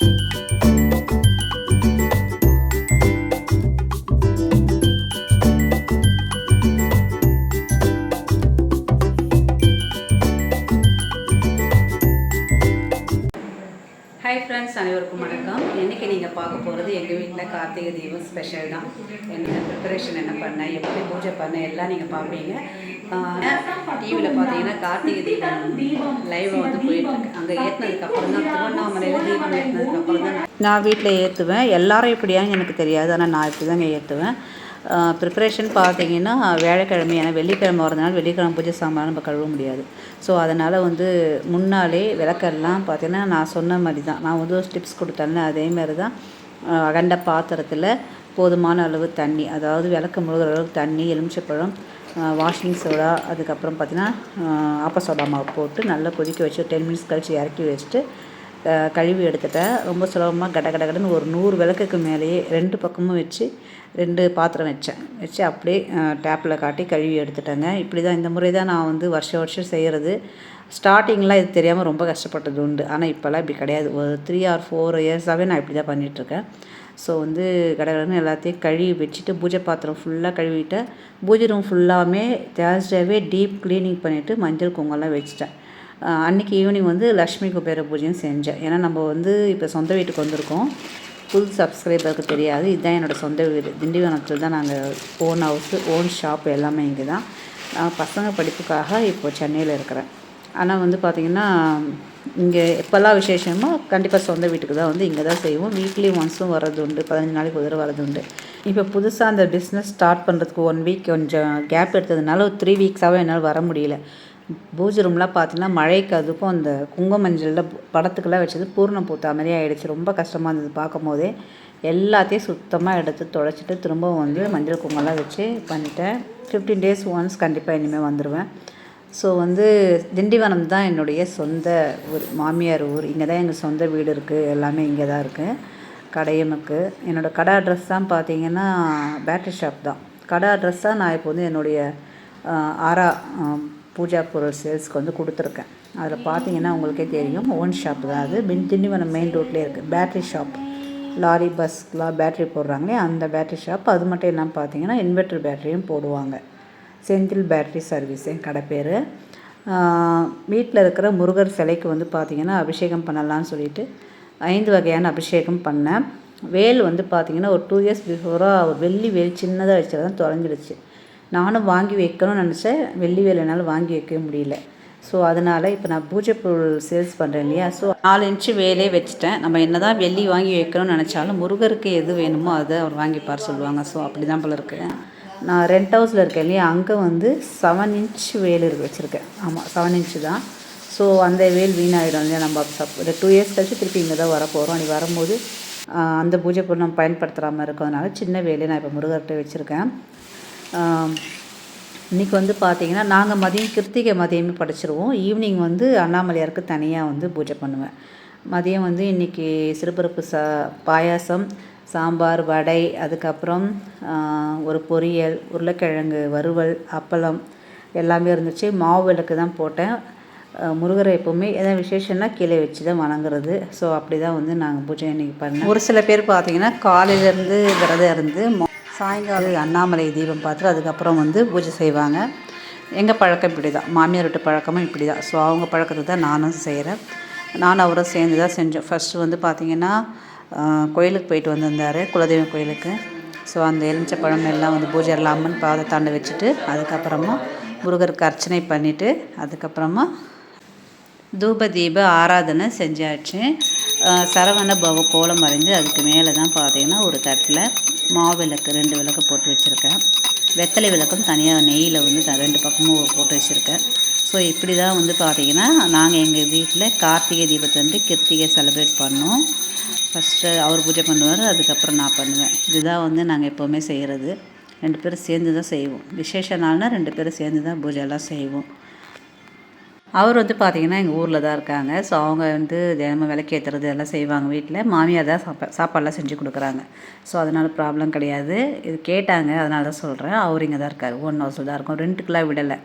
Hi friends அனைவருக்கும் வணக்கம். இன்றைக்கி நீங்கள் பார்க்க போகிறது எங்கள் வீட்டில் கார்த்திகை தீபம் ஸ்பெஷல் தான். என்ன ப்ரிப்பரேஷன் என்ன பண்ணேன் எப்படி பூஜை பண்ணேன் எல்லாம் நீங்கள் பார்ப்பீங்க. டிவியில் பார்த்தீங்கன்னா கார்த்திகை தீபம் லைவாக வந்து போயிட்டுருக்கு அங்கே ஏற்றினதுக்கப்புறம் தான் திருவண்ணாமலையில் தீபம் ஏற்றினதுக்கப்புறம் தான் நான் வீட்டில் ஏற்றுவேன் எல்லாரும் இப்படியாங்க எனக்கு தெரியாது. ஆனால் நான் இப்படி தாங்க ஏற்றுவேன் ப்ரிப்பரேஷன் பார்த்தீங்கன்னா வேலைக்கிழமை ஏன்னா வெள்ளிக்கிழமை வரதுனால வெள்ளிக்கிழமை பூஜை சாமான் நம்ம கழுவ முடியாது. ஸோ அதனால் வந்து முன்னாலே விளக்கெல்லாம் பார்த்தீங்கன்னா நான் சொன்ன மாதிரி தான். நான் வந்து ஒரு ஸ்டிப்ஸ் கொடுத்தேன்ல அதே தான் அகண்ட பாத்திரத்தில் போதுமான அளவு தண்ணி அதாவது விளக்கு முழுகிற அளவுக்கு தண்ணி எலுமிச்சப்பழம் வாஷிங் சோடா அதுக்கப்புறம் பார்த்தீங்கன்னா ஆப்ப சோடா மாவு போட்டு நல்லா கொதிக்க வச்சு டென் மினிட்ஸ் கழித்து இறக்கி வச்சுட்டு கழுவி எடுத்துட்டேன். ரொம்ப சுலபமாக கட கட கடன்னு ஒரு நூறு விளக்குக்கு மேலேயே ரெண்டு பக்கமும் வச்சு ரெண்டு பாத்திரம் வச்சேன். வச்சு அப்படியே டேப்பில் காட்டி கழுவி எடுத்துட்டேங்க. இப்படி தான் இந்த முறை தான் நான் வந்து வருஷம் வருஷம் செய்கிறது ஸ்டார்டிங்லாம் இது தெரியாமல் ரொம்ப கஷ்டப்பட்டது உண்டு. ஆனால் இப்போல்லாம் இப்படி கிடையாது. ஒரு த்ரீ ஆர் ஃபோர் இயர்ஸாகவே நான் இப்படி தான் பண்ணிகிட்ருக்கேன் ஸோ வந்து கடகடன்னு எல்லாத்தையும் கழுவி வச்சுட்டு பூஜை பாத்திரம் ஃபுல்லாக கழுவிட்டேன் பூஜை ரூம் ஃபுல்லாமே தேர்ஸ்டேவே டீப் க்ளீனிங் பண்ணிவிட்டு மஞ்சள் குங்கம்லாம் வச்சுட்டேன். அன்றைக்கி அன்னைக்கு ஈவினிங் வந்து லக்ஷ்மி குபேர பூஜையும் செஞ்சேன். ஏன்னா நம்ம வந்து இப்போ சொந்த வீட்டுக்கு வந்திருக்கோம். புது சப்ஸ்கிரைபருக்கு தெரியாது. இதுதான் என்னோடய சொந்த வீடு. திண்டிவனத்தில் தான் நாங்கள் ஓன் ஹவுஸு ஓன் ஷாப் எல்லாமே இங்கே தான் நான் பசங்க படிப்புக்காக இப்போ சென்னையில் இருக்கிறேன். ஆனால் வந்து பார்த்திங்கன்னா இங்கே எப்போல்லாம் விசேஷமோ கண்டிப்பாக சொந்த வீட்டுக்கு தான் வந்து இங்கே தான் செய்வோம். வீக்லி ஒன்ஸும் வர்றது உண்டு. பதினஞ்சு நாளைக்கு ஒரு தடவை வர்றது உண்டு. இப்போ புதுசாக அந்த பிஸ்னஸ் ஸ்டார்ட் பண்ணுறதுக்கு ஒன் வீக் கொஞ்சம் கேப் எடுத்ததுனால ஒரு த்ரீ வீக்ஸாகவே என்னால் வர முடியல. பூஜை ரூம்லாம் பார்த்தீங்கன்னா மழைக்கு அதுக்கும் அந்த குங்கும மஞ்சளில் படத்துக்கெல்லாம் வச்சது பூர்ணம் பூத்தா மாதிரி ஆகிடுச்சு ரொம்ப கஷ்டமாக இருந்தது பார்க்கும் போதே எல்லாத்தையும் சுத்தமாக எடுத்து தொலைச்சிட்டு திரும்பவும் வந்து மஞ்சள் குங்குமம்லாம் வச்சு பண்ணிட்டேன். ஃபிஃப்டீன் டேஸ் ஒன்ஸ் கண்டிப்பாக இனிமேல் வந்துடுவேன் ஸோ வந்து திண்டிவனம் தான் என்னுடைய சொந்த ஊர் மாமியார் ஊர். இங்கே தான் எங்கள் சொந்த வீடு இருக்குது எல்லாமே இங்கே தான் இருக்குது கடையும் இருக்குது என்னோடய கடை அட்ரஸ் தான் பார்த்தீங்கன்னா பேட்டரி ஷாப் தான். கடை அட்ரஸ் தான் நான் இப்போ வந்து என்னுடைய ஆரா பூஜா பொருள் சேல்ஸ்க்கு வந்து கொடுத்துருக்கேன். அதில் பார்த்தீங்கன்னா உங்களுக்கே தெரியும். ஓன் ஷாப் தான் அது. பின் திண்டிவனம் மெயின் ரோட்லேயே இருக்குது பேட்டரி ஷாப் லாரி பஸ்க்கெலாம் பேட்டரி போடுறாங்களே அந்த பேட்டரி ஷாப் அது மட்டும் இல்லாமல் பார்த்தீங்கன்னா இன்வெர்டர் பேட்டரியும் போடுவாங்க. செந்தில் பேட்டரி சர்வீஸ் என் கடை பேர். வீட்டில் இருக்கிற முருகர் சிலைக்கு வந்து பார்த்திங்கன்னா அபிஷேகம் பண்ணலான்னு சொல்லிட்டு ஐந்து வகையான அபிஷேகம் பண்ணேன். வேல் வந்து பார்த்திங்கன்னா ஒரு டூ இயர்ஸ் பிஃபோராக ஒரு வெள்ளி வேல் சின்னதாக வச்சதான் தொலைஞ்சிடுச்சு. நானும் வாங்கி வைக்கணும்னு நினச்சேன். வெள்ளி வேல் என்னால் வாங்கி வைக்க முடியல. ஸோ அதனால் இப்போ நான் பூஜை பொருள் சேல்ஸ் பண்ணுறேன் இல்லையா? ஸோ நாலு இன்ச்சு வேலே வச்சுட்டேன். நம்ம என்ன தான் வெள்ளி வாங்கி வைக்கணும்னு நினச்சாலும் முருகருக்கு எது வேணுமோ அதை அவர் வாங்கிப்பார் சொல்லுவாங்க. ஸோ அப்படி தான் போல இருக்கு. நான் ரெண்ட் ஹவுஸில் இருக்கேன் இல்லையா? அங்கே வந்து செவன் இன்ச் வேல் இருக்கு வச்சுருக்கேன். ஆமாம் செவன் இன்ச்சு தான். ஸோ அந்த வேல் வீணாயிடும் இல்லையா? நம்ம சப் ஒரு டூ இயர்ஸ் கழிச்சு திருப்பி இங்கே தான் வரப்போகிறோம் நீ வரும்போது அந்த பூஜை பொருள் நம்ம பயன்படுத்துகிற இருக்கிறதுனால சின்ன வேலையை நான் இப்போ முருகர்கிட்ட வச்சுருக்கேன். இன்றைக்கி வந்து பார்த்தீங்கன்னா நாங்கள் மதியம் கிருத்திகை மதியமே படிச்சிருவோம். ஈவினிங் வந்து அண்ணாமலையாருக்கு தனியாக வந்து பூஜை பண்ணுவேன். மதியம் வந்து இன்றைக்கி சிறுபருப்பு சா பாயாசம் சாம்பார் வடை அதுக்கப்புறம் ஒரு பொரியல் உருளைக்கிழங்கு வறுவல் அப்பளம் எல்லாமே இருந்துச்சு. மாவு விளக்கு தான் போட்டேன். முருகரை எப்போவுமே எதாவது விசேஷம்னா கீழே வச்சு தான் வணங்குறது. ஸோ அப்படி தான் வந்து நாங்கள் பூஜை இன்னைக்கு பண்ணோம். ஒரு சில பேர் பார்த்தீங்கன்னா காலையிலேருந்து விரதம் இருந்து சாயங்காலம் அண்ணாமலை தீபம் பார்த்துட்டு அதுக்கப்புறம் வந்து பூஜை செய்வாங்க. எங்கள் பழக்கம் இப்படி தான் மாமியார் வீட்டு பழக்கமும் இப்படி தான் ஸோ அவங்க பழக்கத்தை தான் நானும் செய்கிறேன் நானும் அவரும் சேர்ந்து தான் செஞ்சோம். ஃபஸ்ட்டு வந்து பார்த்திங்கன்னா கோயிலுக்கு போயிட்டு வந்திருந்தார் குலதெய்வம் கோயிலுக்கு. ஸோ அந்த எலுமிச்சை பழம் எல்லாம் வந்து பூஜையில் அம்மன் அம்மன் தாண்ட வச்சுட்டு அதுக்கப்புறமா முருகருக்கு அர்ச்சனை பண்ணிவிட்டு அதுக்கப்புறமா தூப தீப ஆராதனை செஞ்சாச்சு. சரவண பவ கோலம் வரைஞ்சி அதுக்கு மேலே தான் பார்த்தீங்கன்னா ஒரு தட்டில் மாவு விளக்கு ரெண்டு விளக்கு போட்டு வச்சுருக்கேன். வெத்தலை விளக்கும் தனியாக நெய்யில் வந்து ரெண்டு பக்கமும் போட்டு வச்சுருக்கேன். ஸோ இப்படி தான் வந்து பார்த்தீங்கன்னா நாங்கள் எங்கள் வீட்டில் கார்த்திகை தீபத்தை வந்து கிருத்திகை செலிப்ரேட் பண்ணோம். ஃபஸ்ட்டு அவர் பூஜை பண்ணுவார் அதுக்கப்புறம் நான் பண்ணுவேன். இதுதான் வந்து நாங்கள் எப்போவுமே செய்கிறது ரெண்டு பேரும் சேர்ந்து தான் செய்வோம். விசேஷ நாள்னால் ரெண்டு பேரும் சேர்ந்து தான் பூஜையெல்லாம் செய்வோம். அவர் வந்து பார்த்திங்கன்னா எங்கள் ஊரில் தான் இருக்காங்க. ஸோ அவங்க வந்து தினமும் விளக்கேற்றுறது எல்லாம் செய்வாங்க வீட்டில் மாமியார் தான் சாப்பா சாப்பாடெல்லாம் செஞ்சு கொடுக்குறாங்க. ஸோ அதனால் ப்ராப்ளம் கிடையாது. இது கேட்டாங்க அதனால தான் சொல்கிறேன் அவர் இங்கே தான் இருக்கார் ஒன் ஹவுஸில் தான் இருக்கும். ரெண்டுக்கெலாம் விடலை.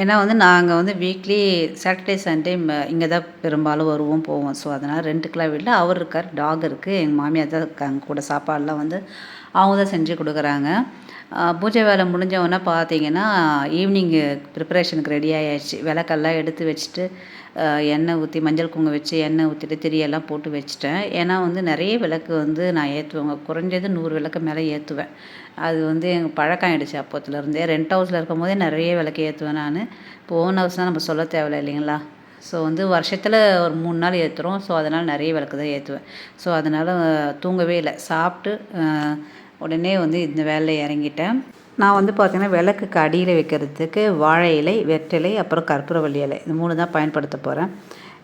ஏன்னா வந்து நாங்கள் வந்து வீக்லி சாட்டர்டே சண்டே இங்கே தான் பெரும்பாலும் வருவோம் போவோம். ஸோ அதனால் ரெண்டுக்கெலாம் வீட்டில் அவர் இருக்கார் டாக் இருக்குது எங்கள் மாமியார் தான் இருக்காங்க கூட சாப்பாடெலாம் வந்து அவங்க தான் செஞ்சு கொடுக்குறாங்க. பூஜை வேலை முடிஞ்சவொடனே பார்த்தீங்கன்னா ஈவினிங்கு ப்ரிப்பரேஷனுக்கு ரெடி ஆயாச்சு. விளக்கெல்லாம் எடுத்து வச்சுட்டு எண்ணெய் ஊற்றி மஞ்சள் குங்குமம் வச்சு எண்ணெய் ஊற்றிட்டு திரியெல்லாம் போட்டு வச்சுட்டேன். ஏன்னா வந்து நிறைய விளக்கு வந்து நான் ஏற்றுவேங்க குறைஞ்சது நூறு விளக்கு மேலே ஏற்றுவேன். அது வந்து எங்கள் பழக்கம் ஆகிடுச்சு அப்போத்துலேருந்தே. ரெண்ட் ஹவுஸில் இருக்கும் போதே நிறைய விளக்கு ஏற்றுவேன் நான். இப்போ ஓன் ஹவுஸ்னால் நம்ம சொல்ல தேவையில்லை இல்லைங்களா? ஸோ வந்து வருஷத்தில் ஒரு மூணு நாள் ஏற்றுறோம் ஸோ அதனால் நிறைய விளக்கு தான் ஏற்றுவேன் ஸோ அதனால் தூங்கவே இல்லை. சாப்பிட்டு உடனே வந்து இந்த வேலையில் இறங்கிட்டேன். நான் வந்து பார்த்திங்கன்னா விளக்குக்கு அடியில் வைக்கிறதுக்கு வாழை இலை வெற்றிலை அப்புறம் கற்பூரவள்ளி இலை இது மூணு தான் பயன்படுத்த போகிறேன்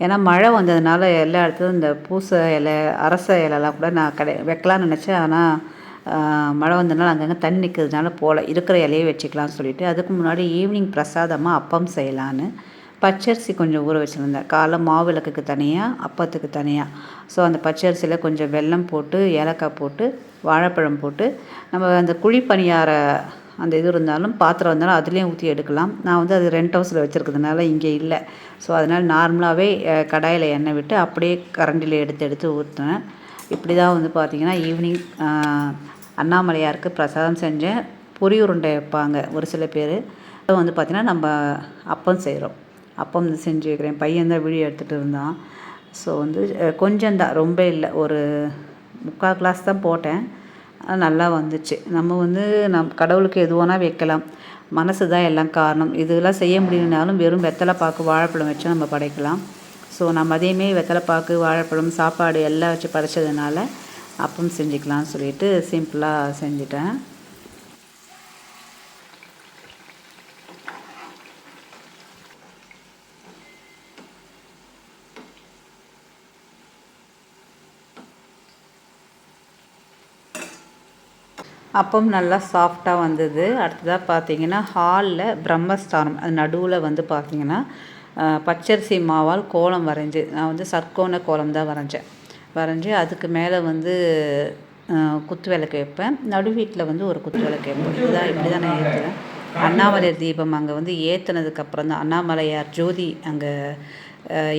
ஏன்னா மழை வந்ததுனால எல்லா இடத்துலையும் இந்த பூசை இலை அரச இலைலாம் கூட நான் கடை வைக்கலான்னு நினச்சேன். ஆனால் மழை வந்ததுனால அங்கங்கே தண்ணி நிற்கிறதுனால போகல இருக்கிற இலையை வச்சுக்கலாம்னு சொல்லிட்டு அதுக்கு முன்னாடி ஈவினிங் பிரசாதமாக அப்பம் செய்யலான்னு. பச்சரிசி கொஞ்சம் ஊற வச்சுருந்தேன். காலை மாவு விளக்குக்கு தனியாக அப்பத்துக்கு தனியாக ஸோ அந்த பச்சரிசியில் கொஞ்சம் வெல்லம் போட்டு ஏலக்காய் போட்டு வாழைப்பழம் போட்டு நம்ம அந்த குழி பணியார அந்த இது இருந்தாலும் பாத்திரம் இருந்தாலும் அதுலேயும் ஊற்றி எடுக்கலாம். நான் வந்து அது ரெண்ட் ஹவுஸில் வச்சுருக்கிறதுனால இங்கே இல்லை. ஸோ அதனால் நார்மலாகவே கடாயில் எண்ணெய் விட்டு அப்படியே கரண்டியில் எடுத்து எடுத்து ஊற்றினேன் இப்படி தான் வந்து பார்த்திங்கன்னா ஈவினிங் அண்ணாமலையாருக்கு பிரசாதம் செஞ்சேன். பொரி உருண்டை வைப்பாங்க ஒரு சில பேர். வந்து பார்த்திங்கன்னா நம்ம அப்பம் செய்கிறோம் அப்பம் செஞ்சு வைக்கிறேன். பையன் தான் வீடியோ எடுத்துகிட்டு இருந்தான். ஸோ வந்து கொஞ்சம் தான். ரொம்ப இல்லை. ஒரு முக்கால் கிளாஸ் தான் போட்டேன். நல்லா வந்துச்சு. நம்ம வந்து நம் கடவுளுக்கு எது வேணால் வைக்கலாம். மனசு தான் எல்லாம் காரணம். இதெல்லாம் செய்ய முடியலனாலும் வெறும் வெத்தலை பாக்கு வாழைப்பழம் வச்சு நம்ம படைக்கலாம். ஸோ நம்ம அதையுமே வெத்தலை பாக்கு வாழைப்பழம் சாப்பாடு எல்லாம் வச்சு படைச்சதுனால அப்பம் செஞ்சுக்கலாம்னு சொல்லிட்டு சிம்பிளாக செஞ்சுட்டேன். அப்பம் நல்லா சாஃப்டாக வந்தது. அடுத்ததாக பார்த்தீங்கன்னா ஹாலில் பிரம்மஸ்தானம். அது நடுவில் வந்து பார்த்திங்கன்னா பச்சரிசி மாவால் கோலம் வரைஞ்சி நான் வந்து சர்க்கோண கோலம் தான் வரைஞ்சேன். வரைஞ்சி அதுக்கு மேலே வந்து குத்து விளக்கு வைப்பேன். நடு வீட்டில் வந்து ஒரு குத்து விளக்கு வைப்பேன். இதுதான் இப்படி தான் நான் ஏற்றுவேன் அண்ணாமலையார் தீபம் அங்கே வந்து ஏற்றுனதுக்கப்புறம் தான் அண்ணாமலையார் ஜோதி அங்கே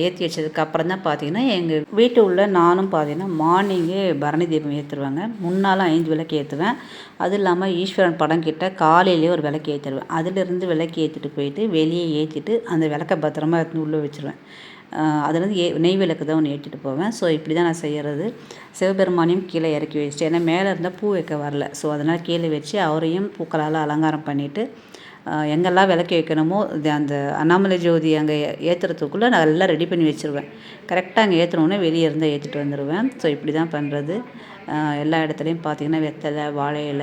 ஏற்றி வச்சதுக்கு அப்புறம் தான் பார்த்தீங்கன்னா எங்கள் வீட்டு உள்ள நானும் பார்த்தீங்கன்னா மார்னிங்கே பரணி தீபம் ஏற்றுருவாங்க முன்னாலும் ஐந்து விளக்கு ஏற்றுவேன் அது இல்லாமல் ஈஸ்வரன் படம் கிட்ட காலையிலேயே ஒரு விளக்கு ஏற்றிடுவேன் அதிலிருந்து விளக்கு ஏற்றிட்டு போயிட்டு வெளியே ஏற்றிட்டு அந்த விளக்கை பத்திரமா எடுத்து உள்ளே வச்சுருவேன். அதுலேருந்து ஏ நெய் விளக்கு தான் ஒன்று ஏற்றிட்டு போவேன். ஸோ இப்படி தான் நான் செய்கிறது சிவபெருமானையும் கீழே இறக்கி வச்சுட்டு ஏன்னா மேலே இருந்தால் பூ வைக்க வரல. ஸோ அதனால் கீழே வச்சு அவரையும் பூக்களால் அலங்காரம் பண்ணிவிட்டு எங்கெல்லாம் விளக்கு வைக்கணுமோ இது அந்த அண்ணாமலை ஜோதி அங்கே ஏற்றுறதுக்குள்ளே நான் எல்லாம் ரெடி பண்ணி வச்சுருவேன். கரெக்டாக அங்கே ஏற்றினோடனே வெளியே இருந்தால் ஏற்றிட்டு வந்துடுவேன் ஸோ இப்படி தான் பண்ணுறது எல்லா இடத்துலையும் பார்த்திங்கன்னா வெத்தலை வாழை இல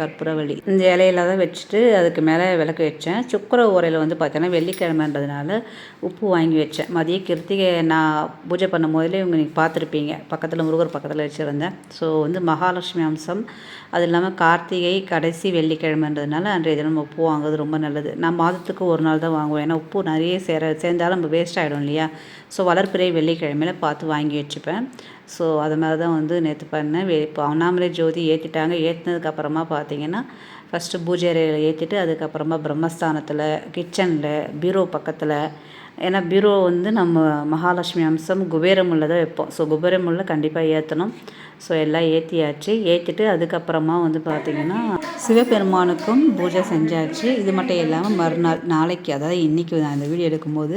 கற்பூரவள்ளி இந்த இலையில தான் வச்சுட்டு அதுக்கு மேலே விளக்கு வச்சேன். சுக்கர உரையில் வந்து பார்த்தோன்னா வெள்ளிக்கிழமைன்றதுனால உப்பு வாங்கி வச்சேன். மதிய கிருத்திகை நான் பூஜை பண்ணும் போதிலே இவங்க நீங்கள் பார்த்துருப்பீங்க. பக்கத்தில் முருகர் பக்கத்தில் வச்சுருந்தேன். ஸோ வந்து மகாலட்சுமி அம்சம். அது இல்லாமல் கார்த்திகை கடைசி வெள்ளிக்கிழமைன்றதுனால அன்றைய தினம் உப்பு வாங்குறது ரொம்ப நல்லது. நான் மாதத்துக்கு ஒரு நாள் தான் வாங்குவேன். ஏன்னா உப்பு நிறைய சேர சேர்ந்தாலும் நம்ம வேஸ்ட் ஆகிடும் இல்லையா? ஸோ வளர்ப்பிறை வெள்ளிக்கிழமையில் பார்த்து வாங்கி வச்சுப்பேன். ஸோ அது மாதிரி தான் வந்து நேற்று பண்ணேன். இப்போ அண்ணாமலை ஜோதி ஏற்றிட்டாங்க ஏற்றினதுக்கப்புறமா பார்த்தீங்கன்னா ஃபஸ்ட்டு பூஜை அறையில் ஏற்றிட்டு அதுக்கப்புறமா பிரம்மஸ்தானத்தில் கிச்சனில் பீரோ பக்கத்தில். ஏன்னா பீரோ வந்து நம்ம மகாலட்சுமி அம்சம் குபேரமுள்ள தான் வைப்போம். ஸோ குபேரமுள்ள கண்டிப்பாக ஏற்றணும் ஸோ எல்லாம் ஏற்றியாச்சு ஏற்றிட்டு அதுக்கப்புறமா வந்து பார்த்திங்கன்னா சிவபெருமானுக்கும் பூஜை செஞ்சாச்சு. இது மட்டும் இல்லாமல் மறுநாள் நாளைக்கு அதாவது இன்றைக்கி நான் இந்த வீடியோ எடுக்கும்போது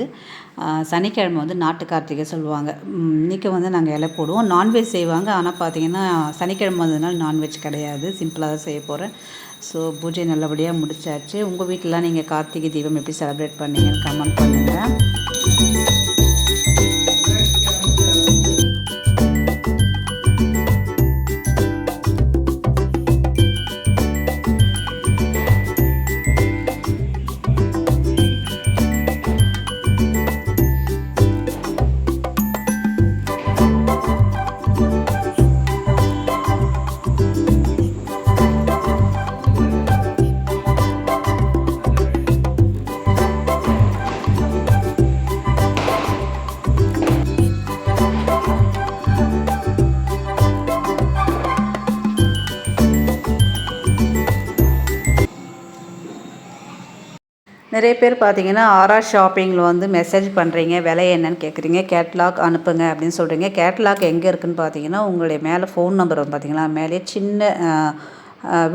சனிக்கிழமை வந்து நாட்டு கார்த்திகை சொல்லுவாங்க. இன்றைக்கி வந்து நாங்கள் இலை போடுவோம். நான்வெஜ் செய்வாங்க. ஆனால் பார்த்திங்கன்னா சனிக்கிழமை வந்ததுனால நான்வெஜ் கிடையாது. சிம்பிளாக தான் செய்ய போகிறேன் ஸோ பூஜை நல்லபடியாக முடிச்சாச்சு. உங்கள் வீட்டிலலாம் நீங்கள் கார்த்திகை தீபம் எப்படி செலிப்ரேட் பண்ணீங்கன்னு கமெண்ட் பண்ணுங்கள் நிறைய பேர் பார்த்தீங்கன்னா ஆர்ஆர் ஷாப்பிங்கில் வந்து மெசேஜ் பண்ணுறீங்க விலை என்னன்னு கேட்குறீங்க கேட்லாக் அனுப்புங்க அப்படின்னு சொல்கிறீங்க கேட்லாக் எங்கே இருக்குதுன்னு பார்த்தீங்கன்னா உங்களுடைய மேலே ஃபோன் நம்பர் வந்து பார்த்தீங்களா? மேலே சின்ன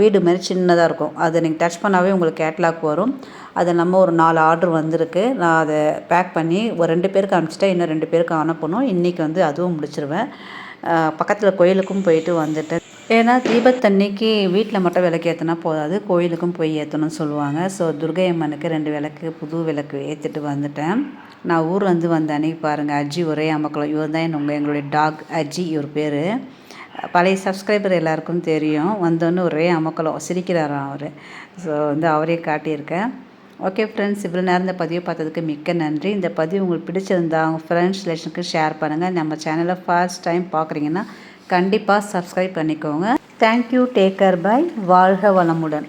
வீடு மாதிரி சின்னதாக இருக்கும். அதை நீங்கள் டச் பண்ணாவே உங்களுக்கு கேட்லாக் வரும். அது நம்ம ஒரு நாலு ஆர்டர் வந்திருக்கு. நான் அதை பேக் பண்ணி ஒரு ரெண்டு பேருக்கு அனுப்பிச்சிட்டா இன்னும் ரெண்டு பேருக்கு அனுப்பணும். இன்றைக்கி வந்து அதுவும் முடிச்சிருவேன். பக்கத்தில் கோயிலுக்கும் போயிட்டு வந்துட்டேன். ஏன்னா தீபத்தன்னைக்கு வீட்டில் மட்டும் விளக்கு ஏற்றினா போதாது கோயிலுக்கும் போய் ஏற்றணும்னு சொல்லுவாங்க. ஸோ துர்கை அம்மனுக்கு ரெண்டு விளக்கு புது விளக்கு ஏற்றிட்டு வந்துட்டேன். நான் ஊர் வந்து வந்த அன்னைக்கு பாருங்கள் அஜி ஒரே அமக்கலம் இவர் தான் என்னங்க எங்களுடைய டாக் அஜி இவர் பேர். பழைய சப்ஸ்கிரைபர் எல்லாருக்கும் தெரியும். வந்தோன்னு ஒரே அமக்கலம் சிரிக்கிறாராம் அவர். ஸோ வந்து அவரே காட்டியிருக்கேன். ஓகே ஃப்ரெண்ட்ஸ் இவ்வளோ நேரம் இந்த பதிவை பார்த்ததுக்கு மிக்க நன்றி. இந்த பதிவு உங்களுக்கு பிடிச்சிருந்தா அவங்க ஃப்ரெண்ட்ஸ் ரிலேஷனுக்கு ஷேர் பண்ணுங்கள் நம்ம சேனலை ஃபர்ஸ்ட் டைம் பார்க்குறீங்கன்னா கண்டிப்பாக சப்ஸ்கிரைப் பண்ணிக்கோங்க. தேங்க்யூ டேக் கேர் பை வாழ்க வளமுடன்.